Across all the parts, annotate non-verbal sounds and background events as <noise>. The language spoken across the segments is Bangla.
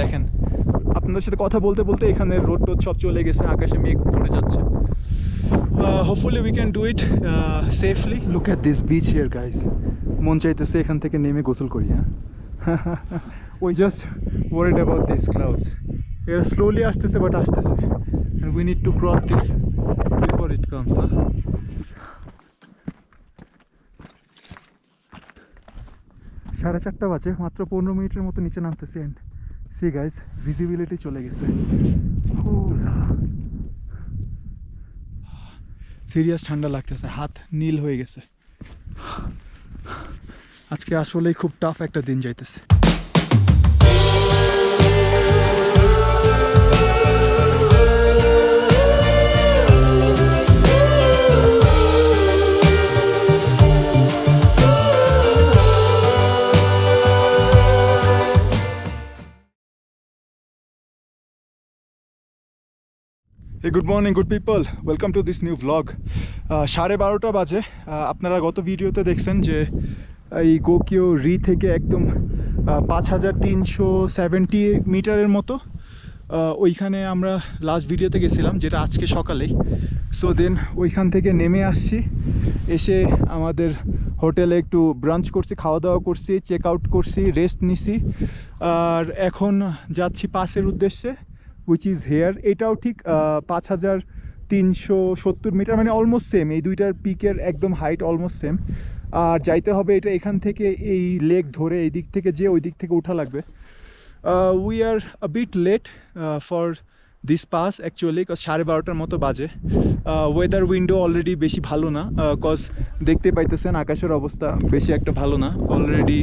দেখেন, আপনাদের সাথে কথা বলতে বলতে এখানে রোড টোড সব চলে গেছে, আকাশে মেঘ পড়ে যাচ্ছে। Hopefully we can do it safely look at this beach here guys মন চাইতেছে এখান থেকে নেমে গোসল করি হ্যাঁ? ওই just worried about this clouds এরা স্লোলি আসতেছে বাট আসতেছে। We need to cross this before it comes হ্যাঁ সাড়ে চারটা বাজে, মাত্র পনেরো মিনিটের মতো নিচে নামতেছে অ্যান্ড সি গাইজ ভিজিবিলিটি চলে গেছে সিরিয়াস ঠান্ডা লাগতেছে হাত নীল হয়ে গেছে আজকে আসলেই খুব টাফ একটা দিন যাইতেছে Good morning, good people. Welcome to this new vlog. Uh, সাড়ে বারোটা বাজে। Uh, আপনারা গত ভিডিওতে দেখছেন যে এই গোকিও রি থেকে একদম uh, পাঁচ হাজার তিনশো সেভেন্টি মিটারের মতো। Uh, ওইখানে আমরা লাস্ট ভিডিওতে গেছিলাম যেটা আজকে সকালেই। সো দেন ওইখান থেকে নেমে আসছি। এসে আমাদের হোটেলে একটু ব্রাঞ্চ করছি খাওয়া দাওয়া করছি চেক আউট করছি রেস্ট নিছি। আর এখন যাচ্ছি পাসের উদ্দেশ্যে। উইচ ইজ হেয়ার এটাও ঠিক পাঁচ হাজার তিনশো সত্তর মিটার মানে অলমোস্ট সেম এই দুইটার পিকের একদম হাইট অলমোস্ট সেম আর যাইতে হবে এটা এখান থেকে, এই লেক ধরে এই দিক থেকে, যে ওই দিক থেকে উঠা লাগবে। We are bit late for this pass actually cause সাড়ে বারোটার মতো বাজে। ওয়েদার উইন্ডো অলরেডি বেশি ভালো না কজ দেখতে পাইতেছেন আকাশের অবস্থা বেশি একটা ভালো না। অলরেডি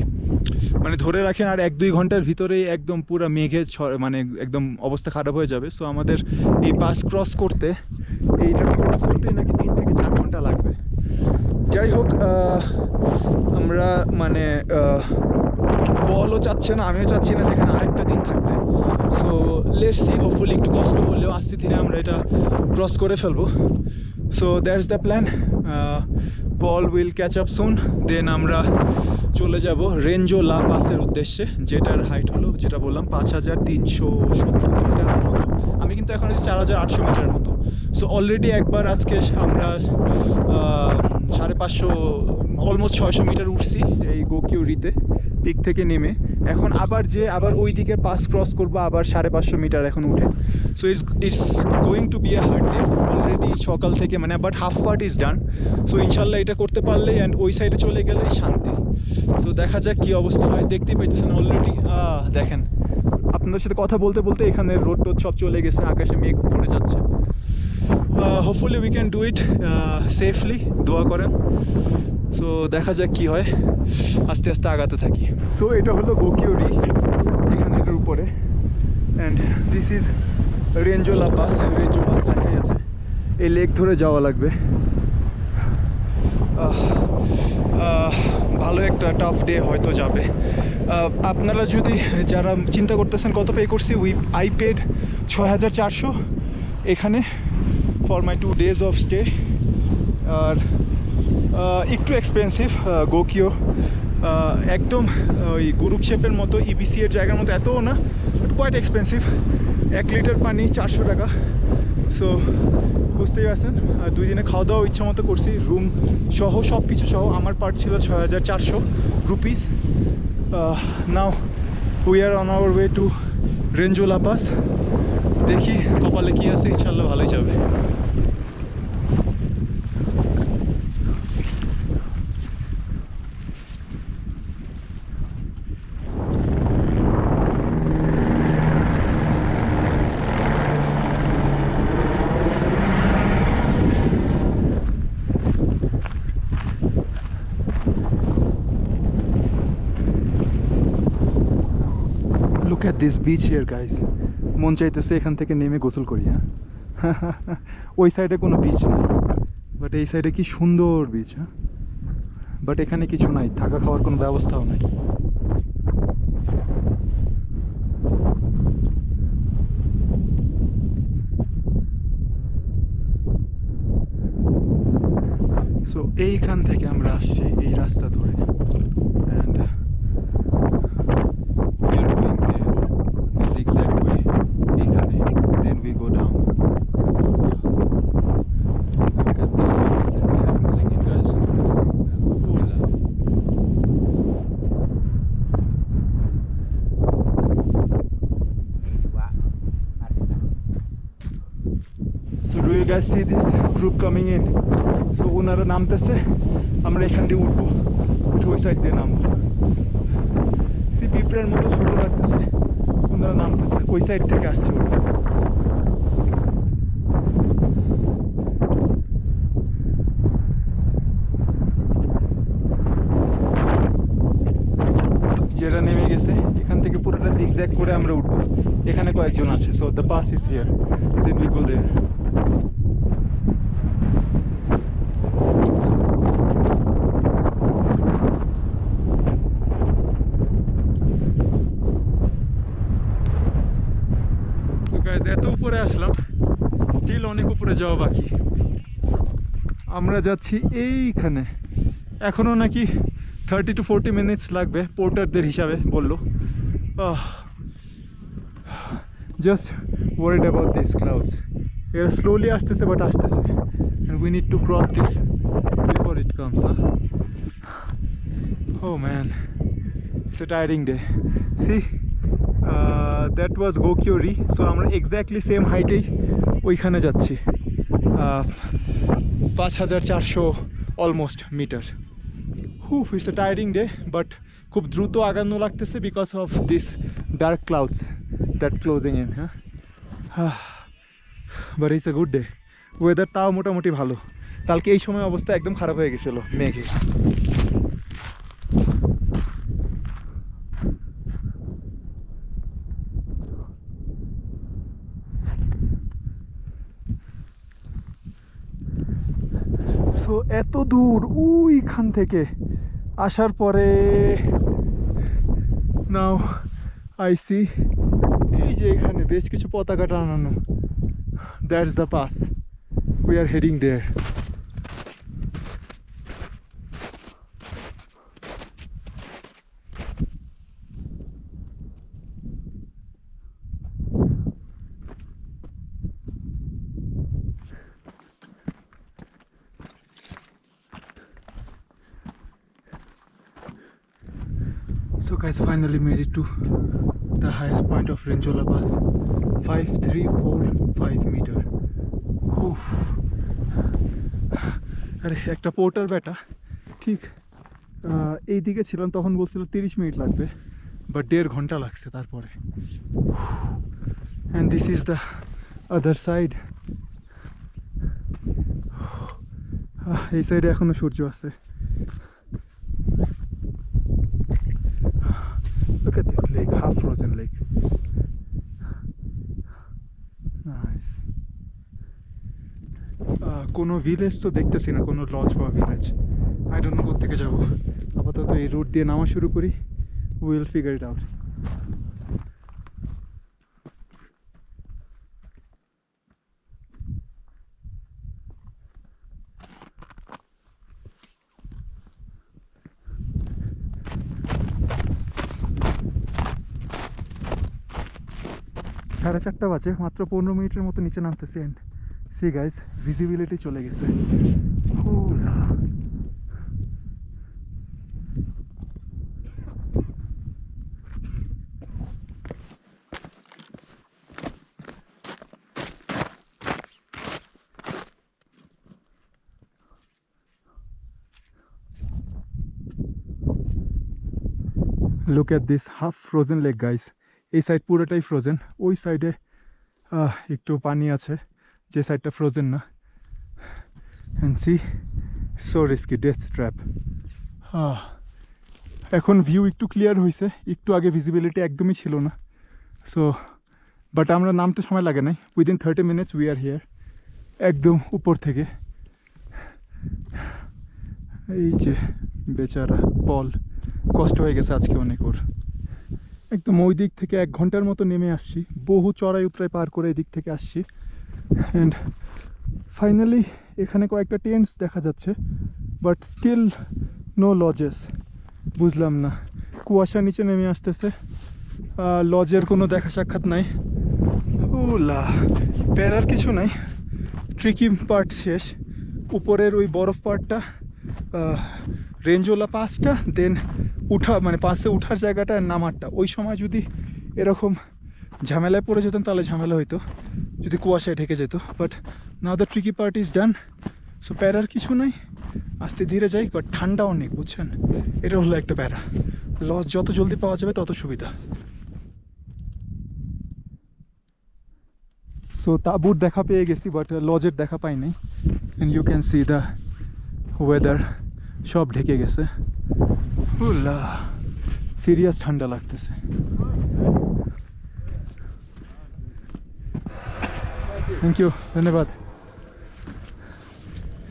মানে ধরে রাখেন আর এক দুই ঘণ্টার ভিতরেই একদম পুরো মেঘে মানে একদম অবস্থা খারাপ হয়ে যাবে। সো আমাদের এই পাস ক্রস করতে এইটাকে ক্রস করতেই নাকি তিন থেকে চার ঘণ্টা যাই হোক আমরা মানে বলও চাচ্ছে না, আমিও চাচ্ছি না যেখানে আরেকটা দিন থাকতে। সো লেটস সি হোপফুলি একটু কষ্ট হলেও আস্তে ধীরে আমরা এটা ক্রস করে ফেলব। So that's the plan ball will catch up soon then আমরা চলে যাব রেঞ্জো লা পাসের উদ্দেশ্যে, যেটার হাইট হলো, যেটা বললাম, পাঁচ হাজার তিনশো সত্তর মিটারের মতো। আমি কিন্তু এখন চার হাজার আটশো মিটারের মতো। সো অলরেডি একবার আজকে আমরা সাড়ে পাঁচশো অলমোস্ট ছয়শো মিটার উঠছি এই গোকিউরিতে পিক থেকে নেমে। এখন আবার যে, আবার ওই দিকে পাস ক্রস করব, আবার সাড়ে পাঁচশো মিটার এখন উঠে। So it's it's going to be a hard day already সকাল থেকে মানে but half part is done so ইনশাল্লাহ এটা করতে পারলে অ্যান্ড ওই সাইডে চলে গেলেই শান্তি। সো দেখা যাক কী অবস্থা হয়, দেখতেই পাইতেছেন অলরেডি দেখেন। আপনাদের সাথে কথা বলতে বলতে এখানে রোড টোড সব চলে গেছে, আকাশে মেঘ পড়ে যাচ্ছে। Hopefully we can do it safely দোয়া করেন। সো দেখা যাক কি হয়। আস্তে আস্তে আগাতে থাকি। সো এটা হলো গোকিওরি এখানে এটার উপরে। And this is Renjo La pass Renjo pass লেখাই আছে। এই লেক ধরে যাওয়া লাগবে। ভালো একটা টাফ ডে হয়তো যাবে। আপনারা যদি যারা চিন্তা করতেছেন কত পে করছি? উই আই পেড ছয় হাজার চারশো। এখানে for my two days of stay আর একটু এক্সপেন্সিভ গোকিও একদম ওই গুরুক্ষেপের মতো ইবিসি এর জায়গার মতো এতও না বাট কোয়াইট এক্সপেন্সিভ এক লিটার পানি চারশো টাকা। সো বুঝতেই পারছেন? দুই দিনে খাওয়া দাওয়া ইচ্ছা মতো করছি। রুম সহ সব কিছু সহ, আমার পার্ট ছিল ছয় হাজার চারশো rupees now we are on our way to Renjo La pass দেখি কপালে কি আছে ইনশাল্লাহ ভালোই যাবে look at this beach here guys মন চাইতেছে এখান থেকে নেমে গোসল করি হ্যাঁ? <laughs> ওই সাইডে কোনো বিচ নাই বাট এই সাইডে কি সুন্দর বিচ হ্যাঁ? বাট এখানে কিছু নাই, থাকা খাওয়ার কোনো ব্যবস্থাও নাই। সো এইখান থেকে আমরা আসছি এই রাস্তা ধরে and guys see this group coming in. So ওনারা নামতেছে আমরা এখান দিয়ে উঠবো। উঠে ওই সাইড দিয়ে নামবো। সি পিঁপড়ের মতো ছোটো লাগতেছে। ওনারা নামতেছে ওই সাইড থেকে আসছে ওরা। যেটা নেমে গেছে, এখান থেকে পুরোটা জিগজ্যাগ করে আমরা উঠবো। এখানে কয়েকজন আছে so the bus is here then we go there তো গাইজ এত উপরে আসলাম। স্টিল অনেক উপরে যাওয়া বাকি। আমরা যাচ্ছি এইখানে। এখনও নাকি থার্টি টু ফোরটি মিনিটস লাগবে পোর্টারদের হিসাবে বলল। Just worried about this clouds এরা স্লোলি আসতেছে বাট আসতেছে। We need to cross this before it comes oh man it's a tiring day see that was Gokyo Ri so আমরা এক্স্যাক্টলি সেম হাইটেই ওইখানে যাচ্ছি। পাঁচ হাজার চারশো almost metre whoo it's a tiring day but খুব দ্রুত আগানো লাগতেছে because of this dark clouds that closing in হ্যাঁ but it's a good day weather তাও মোটামুটি ভালো। কালকে এই সময় অবস্থা একদম খারাপ হয়ে গেছিল, মেঘে সো এত দূর, ওইখান থেকে। আসার পরে, নাও আইসি এই যে এখানে বেশ কিছু পতাকা টানানো। That's the pass we are heading there So guys, finally made it to the highest point of Renjola Pass. 5345 meter। আরে, একটা পোর্টার বেটা। ঠিক এই দিকে ছিলাম, তখন বলছিল তিরিশ মিনিট লাগবে বাট দেড় ঘণ্টা লাগছে তারপরে। And this is the other side এই সাইডে এখনও সূর্য আছে। কোনো ভিলেজ তো দেখতেছি না, কোনো লজ বা ভিলেজ আই ডোন্ট নো কোথেকে যাব। আপাতত এই রুট দিয়ে নামা শুরু করি। উইল ফিগার ইট আউট সাড়ে চারটা বাজে, মাত্র পনেরো মিনিটের মতো নিচে নামতেছি। অ্যান্ড সি গাইজ ভিজিবিলিটি চলে গেছে। Look at this half frozen lake guys এই সাইড পুরোটাই ফ্রোজেন ওই সাইডে একটু পানি আছে যে সাইডটা ফ্রোজেন না। And see so risky death trap এখন ভিউ একটু ক্লিয়ার হয়েছে একটু আগে ভিজিবিলিটি একদমই ছিল না। সো বাট আমরা নামতে সময় লাগে নাই। Within thirty minutes we are here একদম উপর থেকে। এই যে বেচারা পল কষ্ট হয়ে গেছে আজকে অনেক ওর। একদম ওই দিক থেকে এক ঘণ্টার মতো নেমে আসছি। বহু চড়াই উতরাই পার করে এদিক থেকে আসছি। অ্যান্ড ফাইনালি এখানে কয়েকটা টেন্টস দেখা যাচ্ছে বাট স্টিল নো লজেস বুঝলাম না। কুয়াশা নিচে নেমে আসতেছে। লজের কোনো দেখা সাক্ষাৎ নাই। ওলা প্যারার কিছু নাই। ট্রিকি পার্ট শেষ। উপরের ওই বরফ পার্টটা রেঞ্জওয়ালা পাসটা দেন উঠা মানে পাশে উঠার জায়গাটা নামারটা। ওই সময় যদি এরকম ঝামেলায় পড়ে যেতাম তাহলে ঝামেলা হইতো। যদি কুয়াশায় ঢেকে যেত but now the tricky part is done so প্যারার কিছু নাই, আস্তে ধীরে যাই বাট ঠান্ডা অনেক বুঝছেন? এটা হলো একটা প্যারা। লস যত জলদি পাওয়া যাবে, তত সুবিধা। সো তাঁবুর দেখা পেয়ে গেছি বাট লজের দেখা পাই নাই। And you can see the weather সব ঢেকে গেছে। সিরিয়াস ঠান্ডা লাগতেছে। থ্যাংক ইউ ধন্যবাদ।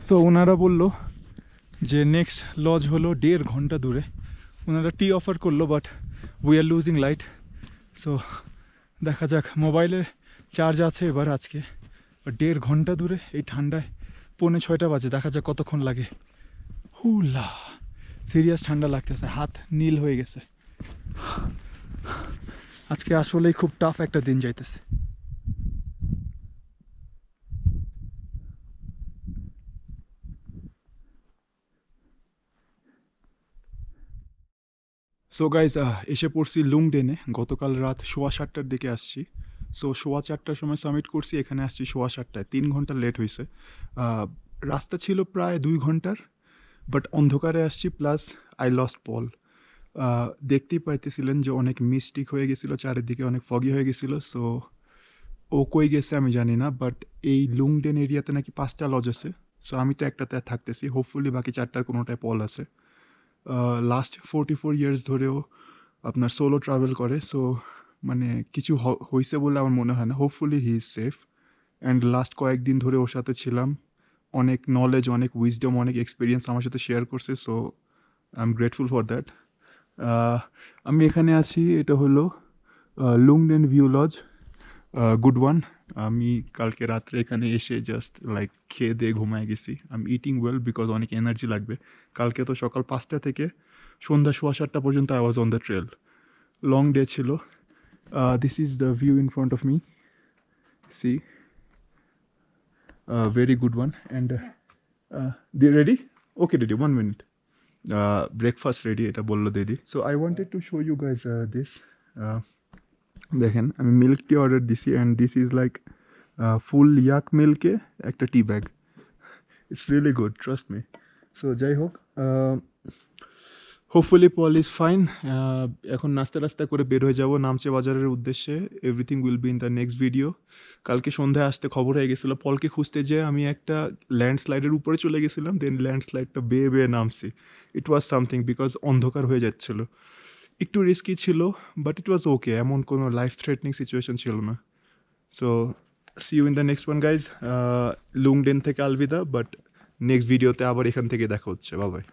সো ওনারা বলল যে নেক্সট লজ হলো দেড় ঘণ্টা দূরে। ওনারা টি অফার করল but we are losing light so দেখা যাক মোবাইলে চার্জ আছে এবার আজকে। দেড় ঘণ্টা দূরে, এই ঠান্ডায় পৌনে ছয়টা বাজে। দেখা যাক কতক্ষণ লাগে। হুলা সিরিয়াস ঠান্ডা লাগতেছে। হাত নীল হয়ে গেছে। আজকে আসলেই খুব টাফ একটা দিন যাইতেছে। সো গাইজ এসে পড়ছি লুংডেনে গতকাল রাত সোয়া সাতটার দিকে আসছি। সো সোয়া চারটার সময় সাবমিট করছি, এখানে আসছি সোয়া সাতটায়। তিন ঘণ্টা লেট হয়েছে রাস্তা ছিল প্রায় দুই ঘণ্টার বাট অন্ধকারে আসছি প্লাস আই লস্ট পল দেখতেই পাইতেছিলেন যে অনেক মিস্টিক হয়ে গেছিল, চারিদিকে অনেক ফগি হয়ে গেছিল। সো ও কই গেছে আমি জানি না বাট এই লুংডেন এরিয়াতে নাকি পাঁচটা লজ আছে। সো আমি তো একটাতে থাকতেছি। হোপফুলি বাকি চারটার কোনোটায় পল আছে। লাস্ট ফোরটি ফোর ইয়ার্স ধরেও আপনার সোলো ট্রাভেল করে। সো মানে কিছু হয়েছে বলে আমার মনে হয় না। Hopefully he is safe and last কয়েকদিন ধরে ওর সাথে ছিলাম। অনেক নলেজ অনেক উইজডম অনেক এক্সপিরিয়েন্স আমার সাথে শেয়ার করছে। So I am grateful for that আমি এখানে আছি। এটা হলো Lungden view lodge good one আমি কালকে রাত্রে এখানে এসে জাস্ট লাইক খেয়ে দিয়ে ঘুমায় গেছি। আমি ইটিং ওয়েল বিকজ অনেক এনার্জি লাগবে। কালকে তো সকাল পাঁচটা থেকে সন্ধ্যা সোয়া সাতটা পর্যন্ত I was on the trail long day ছিল। This is the view in front of me see very good one and the ready okay ready one minute breakfast ready এটা বলল দিদি। So I wanted to show you guys this দেখেন, আমি মিল্ক টি অর্ডার দিছি and this is like full yak মিল্কে একটা tea bag it's really good trust me so যাই হোক হোপফুলি পল ইজ ফাইন এখন নাস্তা রাস্তা করে বের হয়ে যাব নামচে বাজারের উদ্দেশ্যে। Everything will be in the next video কালকে সন্ধ্যায় আসতে খবর হয়ে গেছিল পলকে খুঁজতে যেয়ে আমি একটা ল্যান্ডস্লাইডের উপরে চলে গেছিলাম দেন ল্যান্ডস্লাইডটা বেয়ে বেয়ে নামছি। ইট ওয়াজ সামথিং বিকজ অন্ধকার হয়ে যাচ্ছিল। একটু রিস্কি ছিল বাট ইট ওয়াজ ওকে এমন কোনো লাইফ থ্রেটনিং সিচুয়েশন ছিল না। So see you in the next one guys Lungden থেকে আলবিদা বাট নেক্সট ভিডিওতে আবার এখান থেকে দেখা হচ্ছে। বাবাই